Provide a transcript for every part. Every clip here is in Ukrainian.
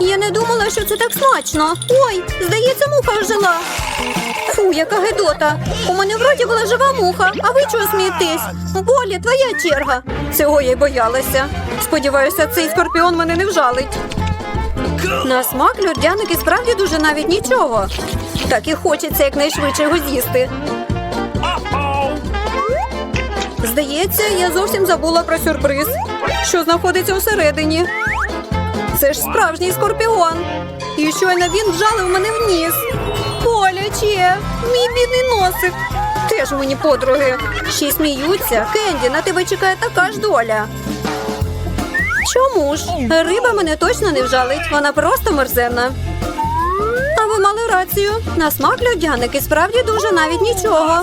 Я не думала, що це так смачно. Ой, здається, муха ожила. Фу, яка гидота. У мене вроді була жива муха, а ви чого смієтесь? Болі, твоя черга. Цього я й боялася. Сподіваюся, цей скорпіон мене не вжалить. На смак льодяник справді дуже навіть нічого. Так і хочеться якнайшвидше його з'їсти. Здається, я зовсім забула про сюрприз, що знаходиться всередині. Це ж справжній скорпіон. І щойно він вжалив мене в ніс. Боляче, мій бідний носик. Теж мені подруги. Ще сміються. Кенді, на тебе чекає така ж доля. Чому ж? Риба мене точно не вжалить, вона просто мерзенна. А ви мали рацію. На смак льодяник і справді дуже навіть нічого.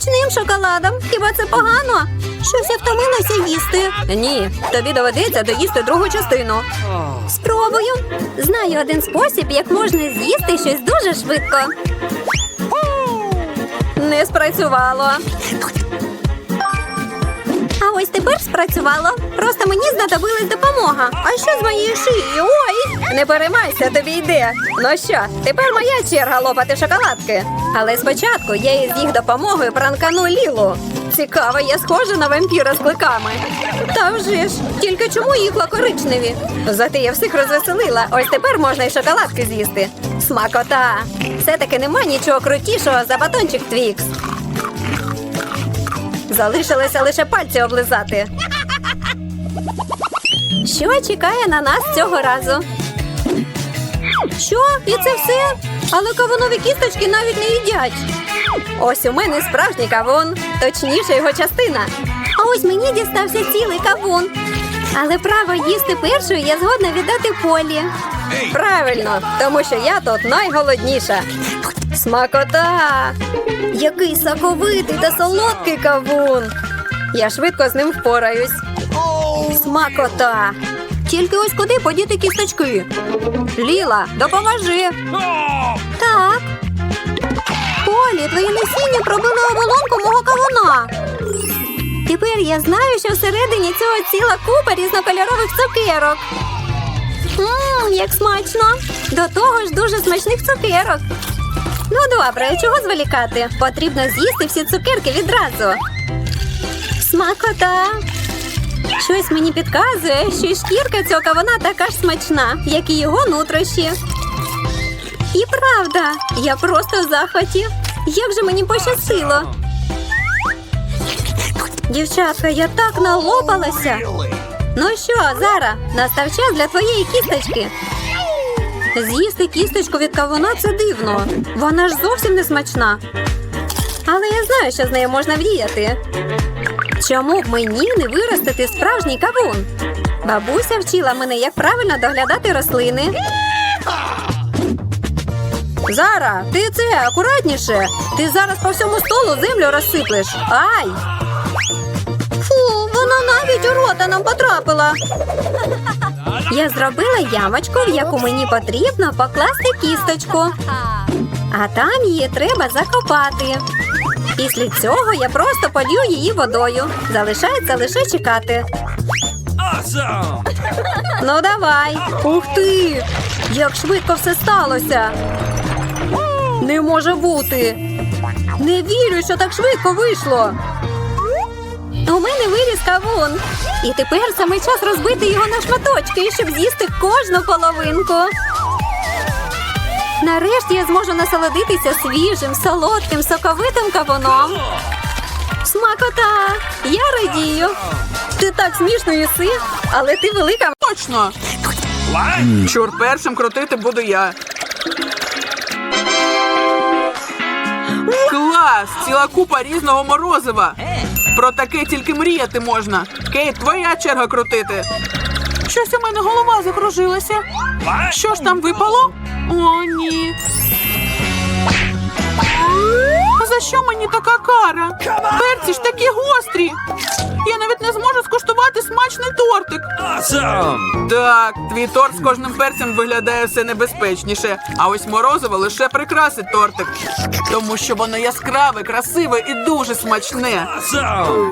Смачним шоколадом. Хіба це погано? Щось я втомилася їсти. Ні, тобі доведеться доїсти другу частину. Спробую. Знаю один спосіб, як можна з'їсти щось дуже швидко. Не спрацювало. А ось тепер спрацювало. Просто мені знадобилась допомога. А що з моєю шиєю? Ой! Не переймайся, тобі йде. Ну що, тепер моя черга лопати шоколадки. Але спочатку я із їх допомогою пранкану Лілу. Цікаво, я схожа на вампіра з кликами. Та вже ж, тільки чому їхла коричневі? Зате я всіх розвеселила. Ось тепер можна і шоколадки з'їсти. Смакота! Все-таки нема нічого крутішого за батончик Твікс. Залишилося лише пальці облизати. Що чекає на нас цього разу? Що? І це все? Але кавунові кісточки навіть не їдять. Ось у мене справжній кавун, точніше його частина. А ось мені дістався цілий кавун. Але право їсти першою я згодна віддати полі. Правильно, тому що я тут найголодніша. Смакота! Який соковитий та солодкий кавун. Я швидко з ним впораюсь. Смакота! Тільки ось куди подіти кісточки? Ліла, допоможи. Так. Полі, твоє насіння пробило оболонку мого кавуна. Тепер я знаю, що всередині цього ціла купа різнокольорових цукерок. Ммм, як смачно! До того ж дуже смачних цукерок. Ну добре, чого зволікати? Потрібно з'їсти всі цукерки відразу. Смакота! Щось мені підказує, що й шкірка цього кавуна така ж смачна, як і його нутрощі. І правда, я просто в захваті. Як же мені пощастило. Дівчатка, я так налопалася. Ну що, Зара, настав час для твоєї кісточки. З'їсти кісточку від кавуна це дивно. Вона ж зовсім не смачна. Але я знаю, що з нею можна вдіяти. Чому б мені не виростити справжній кавун? Бабуся вчила мене, як правильно доглядати рослини. Зара, ти це акуратніше. Ти зараз по всьому столу землю розсиплеш. Ай! Фу, вона навіть у рота нам потрапила. Я зробила ямочку, в яку мені потрібно покласти кісточку. А там її треба закопати. Після цього я просто полью її водою. Залишається лише чекати. Awesome! Ну давай. Ух ти! Як швидко все сталося. Не може бути. Не вірю, що так швидко вийшло. У мене виріс кавун. І тепер саме час розбити його на шматочки, щоб з'їсти кожну половинку. Нарешті я зможу насолодитися свіжим, солодким, соковитим кавуном. Смакота! Я радію. Ти так смішно їси, але ти велика Точно! Чур першим крутити буду я. Клас! Ціла купа різного морозива. Про таке тільки мріяти можна. Кейт, твоя черга крутити. Щось у мене голова закружилася. Що ж там випало? О, ні. А За що мені така кара? Перці ж такі гострі. Я навіть не зможу скуштувати смачний тортик. Awesome! Так, твій торт з кожним перцем виглядає все небезпечніше, а ось морозиво лише прикрасить тортик. Тому що воно яскраве, красиве і дуже смачне. Awesome!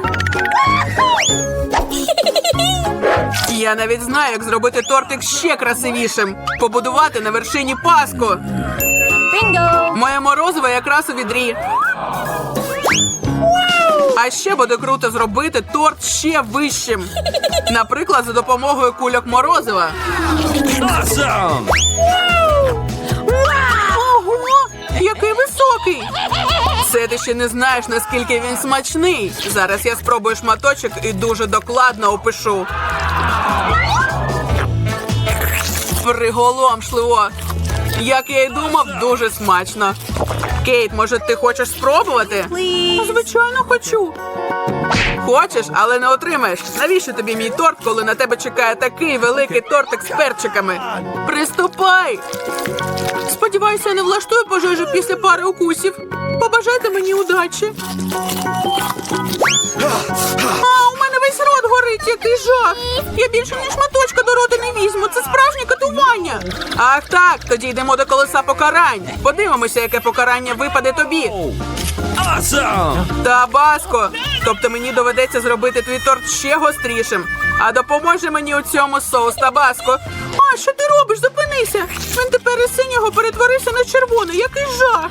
Я навіть знаю, як зробити тортик ще красивішим. Побудувати на вершині паску. Бінго! Моє морозиво якраз у відрі. А ще буде круто зробити торт ще вищим. Наприклад, за допомогою кульок морозива. Awesome! Ти ще не знаєш, наскільки він смачний. Зараз я спробую шматочок і дуже докладно опишу. Приголомшливо. Як я й думав, дуже смачно. Кейт, може, ти хочеш спробувати? Звичайно, хочу. Хочеш, але не отримаєш. Навіщо тобі мій торт, коли на тебе чекає такий великий тортик з перчиками? Приступай! Сподіваюся, я не влаштую пожежу після пари укусів. Побажайте мені удачі. Горить, який жах. Я більше ні шматочка до рота не візьму. Це справжнє катування. Ах так, тоді йдемо до колеса покарань. Подивимося, яке покарання випаде тобі. Та баско. Тобто мені доведеться зробити твій торт ще гострішим. А допоможе мені у цьому соус табаско. А що ти робиш? Зупинися. Він тепер із синього перетворився на червоний. Який жах.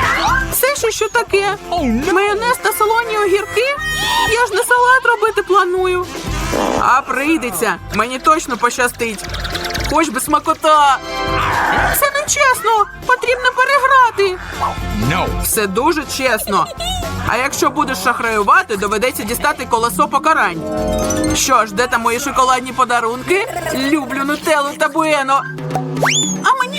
Це ще що таке? Майонез та солоні огірки? Я ж не салат робити планую. А прийдеться. Мені точно пощастить. Хоч би смакота. Це не чесно. Потрібно переграти. Все дуже чесно. А якщо будеш шахраювати, доведеться дістати колесо покарань. Що ж, де там мої шоколадні подарунки? Люблю нутеллу та буено.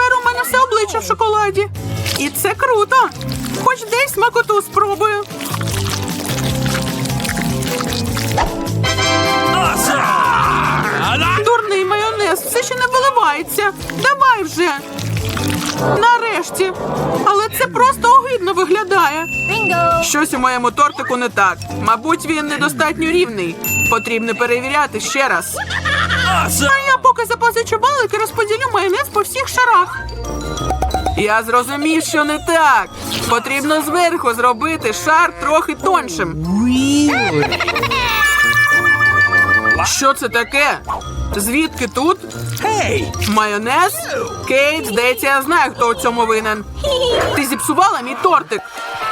тепер у мене все обличчя в шоколаді. І це круто. Хоч десь смакоту спробую. Дурний майонез все ще не виливається. Давай вже. Нарешті. Але це просто огидно виглядає. Щось у моєму тортику не так. Мабуть, він недостатньо рівний. Потрібно перевіряти ще раз. Awesome. А я поки запозичу балик і розподілю майонез по всіх шарах. Я зрозумів, що не так. Потрібно зверху зробити шар трохи тоншим. Що це таке? Звідки тут? Hey. Майонез? Кейт, здається, я знаю, хто у цьому винен. Ти зіпсувала мій тортик.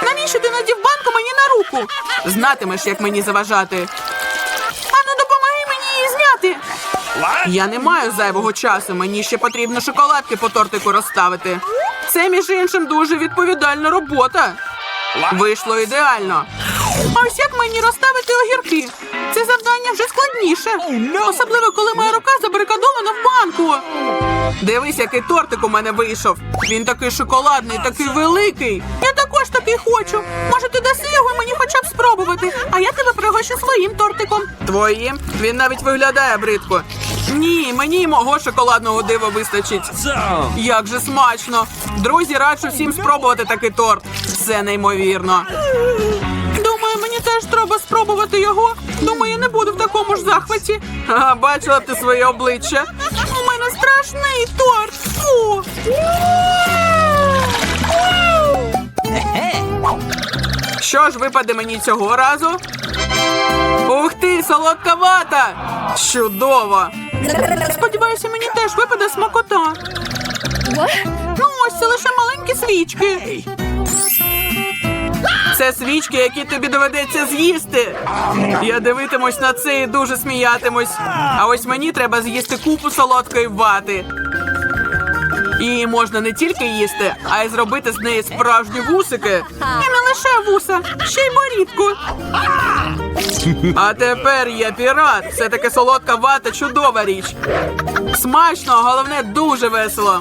Навіщо ти надів банку мені на руку? Знатимеш, як мені заважати. Ану, допомоги мені її зняти. Я не маю зайвого часу. Мені ще потрібно шоколадки по тортику розставити. Це, між іншим, дуже відповідальна робота. Вийшло ідеально. А ось як мені розставити огірки? Це завдання вже складніше. Особливо, коли моя рука забарикадована в банку. Дивись, який тортик у мене вийшов. Він такий шоколадний, такий великий. Такий хочу. Може, ти даси його мені хоча б спробувати, а я тебе пригощу своїм тортиком. Твоїм? Він навіть виглядає бридко. Ні, мені й мого шоколадного дива вистачить. Як же смачно! Друзі, раджу всім спробувати такий торт. Це неймовірно. Думаю, мені теж треба спробувати його. Думаю, я не буду в такому ж захваті. Ага, бачила б ти своє обличчя. У мене страшний торт. Фу. Що ж випаде мені цього разу? Ух ти, солодка вата! Чудово! Сподіваюся, мені теж випаде смакота. Ну, ось це лише маленькі свічки. Це свічки, які тобі доведеться з'їсти. Я дивитимусь на це і дуже сміятимусь. А ось мені треба з'їсти купу солодкої вати. Її можна не тільки їсти, а й зробити з неї справжні вусики. І не лише вуса, ще й борідку. А тепер я пірат. Це таке солодка вата чудова річ. Смачно, головне дуже весело.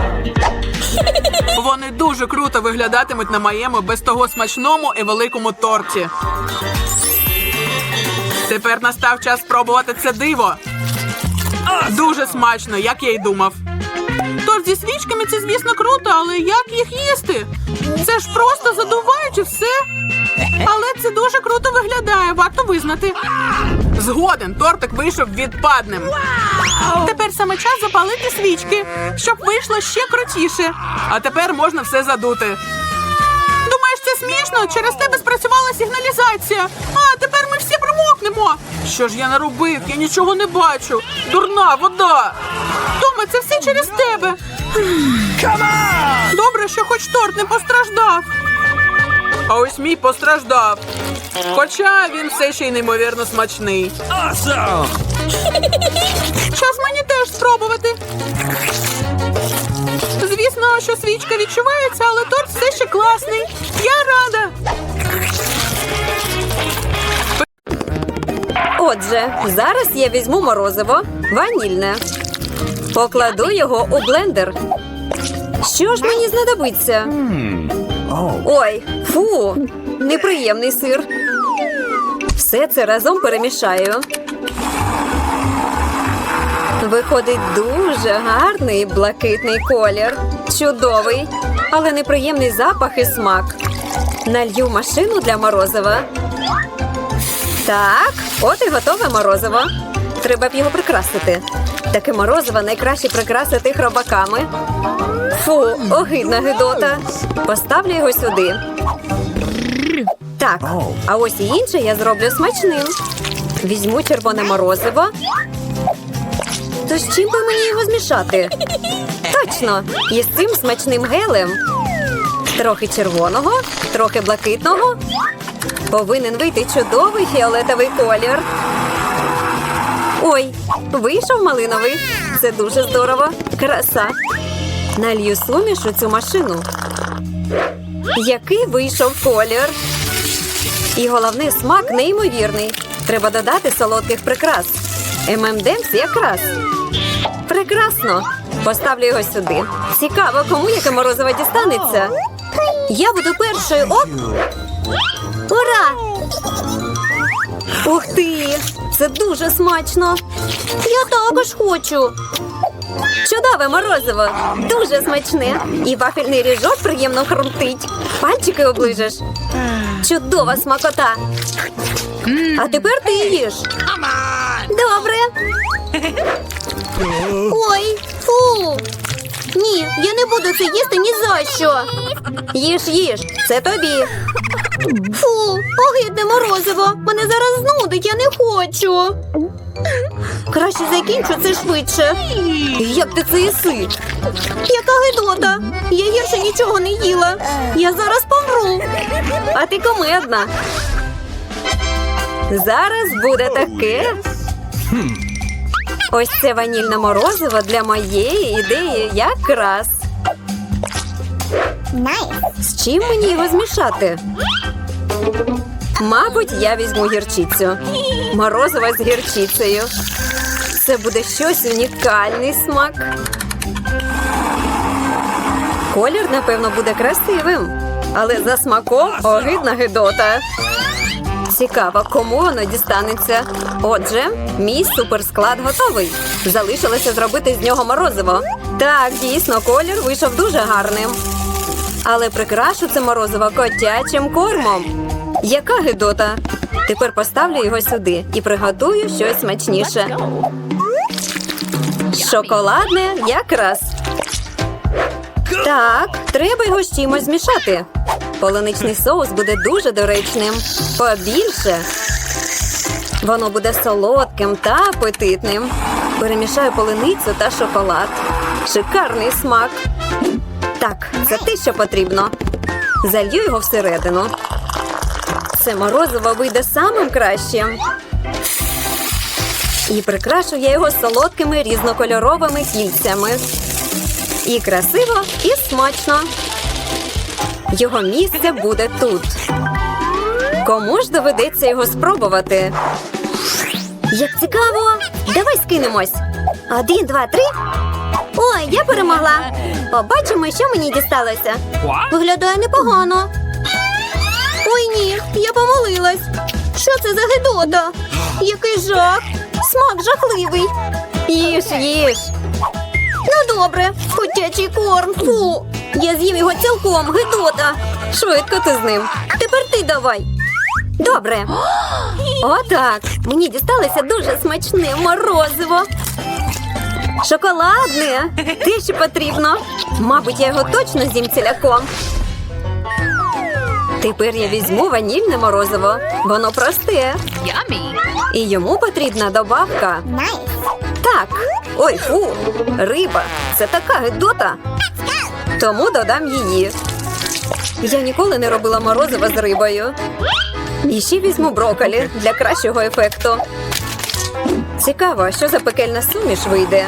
Вони дуже круто виглядатимуть на моєму без того смачному і великому торті. Тепер настав час спробувати це диво. Дуже смачно, як я й думав. Торт зі свічками це, звісно, круто, але як їх їсти? Це ж просто задуваючи все. Але це дуже круто виглядає, варто визнати. Згоден, тортик вийшов відпадним. Тепер саме час запалити свічки, щоб вийшло ще крутіше. А тепер можна все задути. Думаєш, це смішно? Через тебе спрацювала сигналізація. А тепер ми всі промокли. торкнемо. Що ж я наробив? Я нічого не бачу. Дурна вода. Тома, це все через тебе. Добре, що хоч торт не постраждав. А ось мій постраждав. Хоча він все ще й неймовірно смачний. Awesome! Час мені теж спробувати. Звісно, що свічка відчувається, але торт все ще класний. Я рада. Отже, зараз я візьму морозиво ванільне. Покладу його у блендер. Що ж мені знадобиться? Ой, фу, неприємний сир. Все це разом перемішаю. Виходить дуже гарний блакитний колір. Чудовий, але неприємний запах і смак. Налью машину для морозива. Так, от і готове морозиво. Треба б його прикрасити. Таке морозиво найкраще прикрасити хробаками. Фу, огидна гидота. Поставлю його сюди. Так, а ось і інше я зроблю смачним. Візьму червоне морозиво. То з чим би мені його змішати? Точно, із цим смачним гелем. Трохи червоного, трохи блакитного. Повинен вийти чудовий фіолетовий колір. Ой, вийшов малиновий. Це дуже здорово. Краса. Налью суміш у цю машину. Який вийшов колір. І головний смак неймовірний. Треба додати солодких прикрас. ММДМС якраз. Прекрасно. Поставлю його сюди. Цікаво, кому яке морозиво дістанеться. Я буду першою. Оп! Ура! Ух ти! Це дуже смачно. Я також хочу. Чудове морозиво, дуже смачне. І вафельний ріжок приємно хрумтить. Пальчики оближеш. Чудова смакота. А тепер ти їж. Добре. Ой, фу. Ні, я не буду це їсти ні за що. Їж, їж, це тобі. Фу, огидне морозиво. Мене зараз знудить, я не хочу. Краще закінчу це швидше. Як ти це їси? Яка гидота? Я гірше нічого не їла. Я зараз помру. А ти комедна. Зараз буде таке. Ось це ванільне морозиво для моєї ідеї якраз. З чим мені його змішати? Мабуть, я візьму гірчицю. Морозиво з гірчицею. Це буде щось унікальний смак. Колір, напевно, буде красивим, але за смаком огидна гидота. Цікаво, кому воно дістанеться. Отже, мій суперсклад готовий. Залишилося зробити з нього морозиво. Так, дійсно, колір вийшов дуже гарним. Але прикрашу це морозиво котячим кормом. Яка гидота? Тепер поставлю його сюди і приготую щось смачніше. Шоколадне якраз. Так, треба його з чимось змішати. Полуничний соус буде дуже доречним. Побільше. Воно буде солодким та апетитним. Перемішаю полуницю та шоколад. Шикарний смак. Так, це те, що потрібно. Залью його всередину. Це морозиво вийде самим кращим. І прикрашу я його солодкими різнокольоровими кільцями. І красиво, і смачно. Його місце буде тут. Кому ж доведеться його спробувати? Як цікаво! Давай скинемось. Один, два, три. Ой, я перемогла. Побачимо, що мені дісталося. Виглядає непогано. Ой, ні, я помилилась. Що це за гидота? Який жах! Смак жахливий. Їж, їж. Ну добре, котячий корм. Фу. Я з'їм його цілком, гидота. Швидко ти з ним. Тепер ти давай. Добре. Отак. Мені дісталося дуже смачне морозиво. Шоколадне. Те, що потрібно. Мабуть, я його точно з'їм ціляком. Тепер я візьму ванільне морозиво. Воно просте. І йому потрібна добавка. Так. Ой, фу, риба. Це така гидота. Тому додам її. Я ніколи не робила морозиво з рибою. І ще візьму брокколі для кращого ефекту. Цікаво, що за пекельна суміш вийде.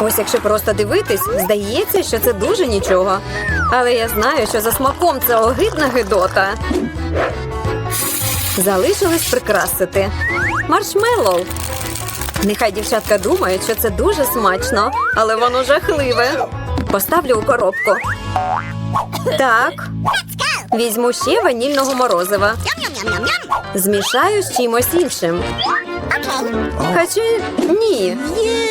Ось якщо просто дивитись, здається, що це дуже нічого. Але я знаю, що за смаком це огидна гидота. Залишилось прикрасити. Маршмеллоу. Нехай дівчатка думають, що це дуже смачно, але воно жахливе. Поставлю у коробку. Так. Візьму ще ванільного морозива. Змішаю з чимось іншим. Хоча ні.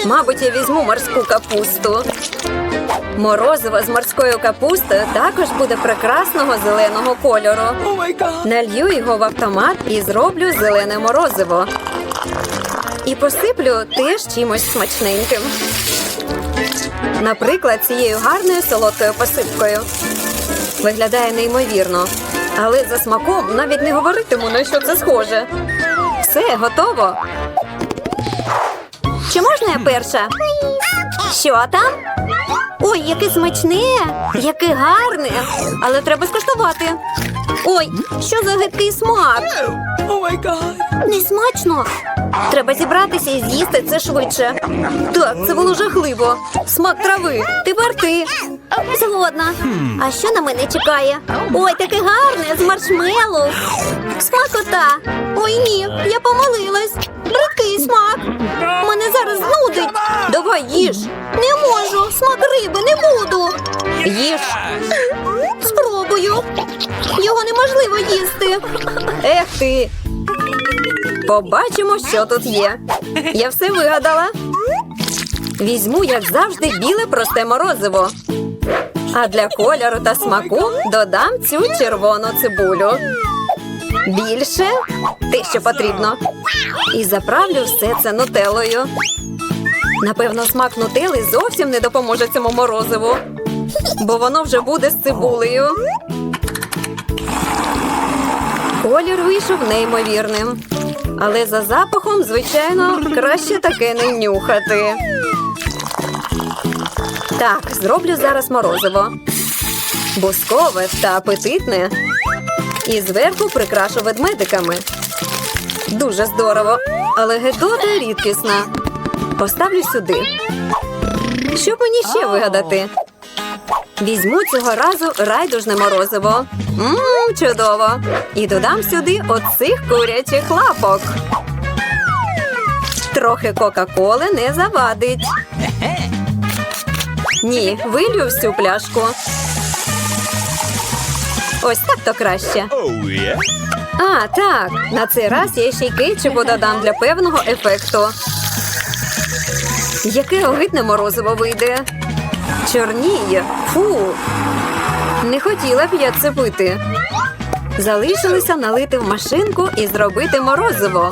Мабуть, я візьму морську капусту. Морозиво з морською капустою також буде прекрасного зеленого кольору. Налью його в автомат і зроблю зелене морозиво. І посиплю теж чимось смачненьким. Наприклад, цією гарною солодкою посипкою. Виглядає неймовірно. Але за смаком навіть не говоритиму, на що це схоже. Все, готово. Чи можна я перша? Що там? Ой, яке смачне, яке гарне. Але треба скуштувати. Ой, що за гидкий смак? Не смачно. Треба зібратися і з'їсти це швидше. Так, це було жахливо. Смак трави. Тепер ти. Згодна. А що на мене чекає? Ой, таке гарне з маршмеллоу. Смакота. Ой, ні, я помилилась. Бридкий смак. Мене зараз знудить. Давай їж. Не можу. Смак риби не буду. Їж. Спробую. Його неможливо їсти. Ех ти. Побачимо, що тут є. Я все вигадала. Візьму, як завжди, біле просте морозиво. А для кольору та смаку додам цю червону цибулю. Більше те, що потрібно. І заправлю все це нутеллою. Напевно, смак нутели зовсім не допоможе цьому морозиву, бо воно вже буде з цибулею. Колір вийшов неймовірним. Але за запахом, звичайно, краще таке не нюхати. Так, зроблю зараз морозиво. Бускове та апетитне. І зверху прикрашу ведмедиками. Дуже здорово, але гедота рідкісна. Поставлю сюди. Що мені ще вигадати? Візьму цього разу райдужне морозиво. Мм, чудово. І додам сюди оцих курячих лапок. Трохи Кока-Коли не завадить. Ні, вилью всю пляшку. Ось так то краще. А, так. На цей раз я ще й кетчупу додам для певного ефекту. Яке огидне морозиво вийде. Чорніє. Фу. Не хотіла б я це пити. Залишилося налити в машинку і зробити морозиво.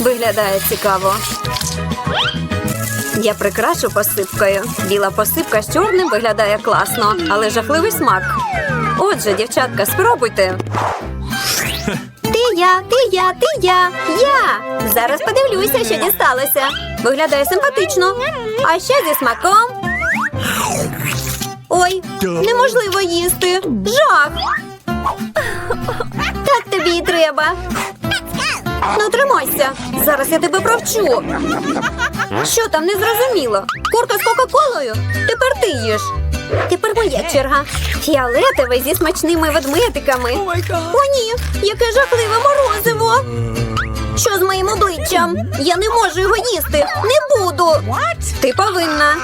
Виглядає цікаво. Я прикрашу посипкою. Біла посипка з чорним виглядає класно, але жахливий смак. Отже, дівчатка, спробуйте. Я, ти я, ти я, я. Зараз подивлюся, що дісталося. Виглядає симпатично. А ще зі смаком. Ой, неможливо їсти. Жах. Так тобі і треба. Ну, тримайся. Зараз я тебе провчу. Що там не зрозуміло? Курка з Кока-Колою? Тепер ти їш. Тепер моя черга. Фіолетовий зі смачними ведмедиками. О, ні, яке жахливе морозиво. Що з моїм обличчям? Я не можу його їсти. Не буду. Ти повинна.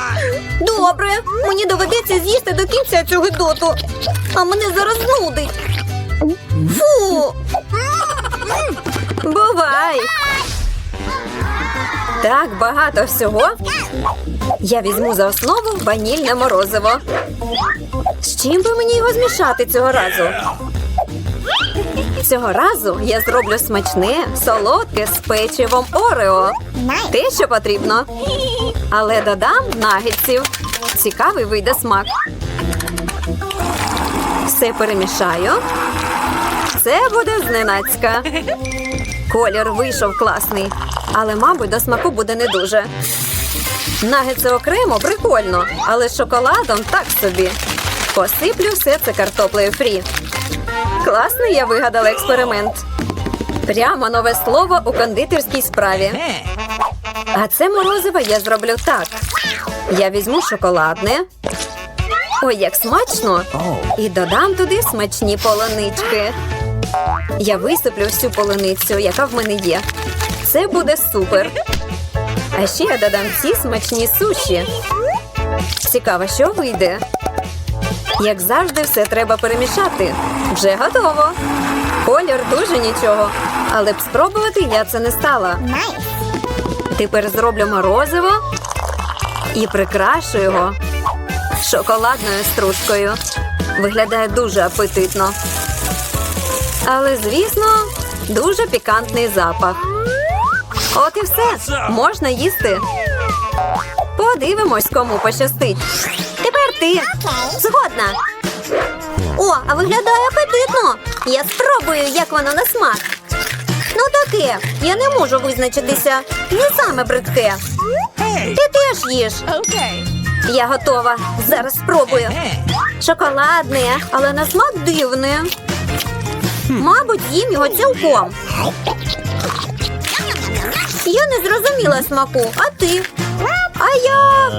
Добре, мені доведеться з'їсти до кінця цю гидоту. А мене зараз знудить. Фу. Бувай. Так багато всього. Я візьму за основу ванільне морозиво. З чим би мені його змішати цього разу? Цього разу я зроблю смачне, солодке з печивом Орео. Те, що потрібно. Але додам нагетсів. Цікавий вийде смак. Все перемішаю. Це буде зненацька. Колір вийшов класний, але, мабуть, до смаку буде не дуже. Нагетси окремо прикольно, але з шоколадом так собі. Посиплю все це картоплею фрі. Класний я вигадала експеримент. Прямо нове слово у кондитерській справі. А це морозиво я зроблю так. Я візьму шоколадне. Ой, як смачно! І додам туди смачні полунички. Я висиплю всю полуницю, яка в мене є. Це буде супер. А ще я додам ці смачні суші. Цікаво, що вийде. Як завжди, все треба перемішати. Вже готово. Колір дуже нічого, але б спробувати я це не стала. Тепер зроблю морозиво і прикрашу його шоколадною стружкою. Виглядає дуже апетитно. Але, звісно, дуже пікантний запах. От і все. Можна їсти. Подивимось, кому пощастить. Тепер ти. Згодна. О, а виглядає апетитно. Я спробую, як воно на смак. Ну таке, я не можу визначитися. Не саме бридке. Ти теж їж. Я готова. Зараз спробую. Шоколадне, але на смак дивне. Мабуть, їм його цілком. Зрозуміла смаку, а ти? А я.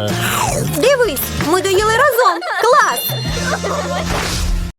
Дивись, ми доїли разом. Клас!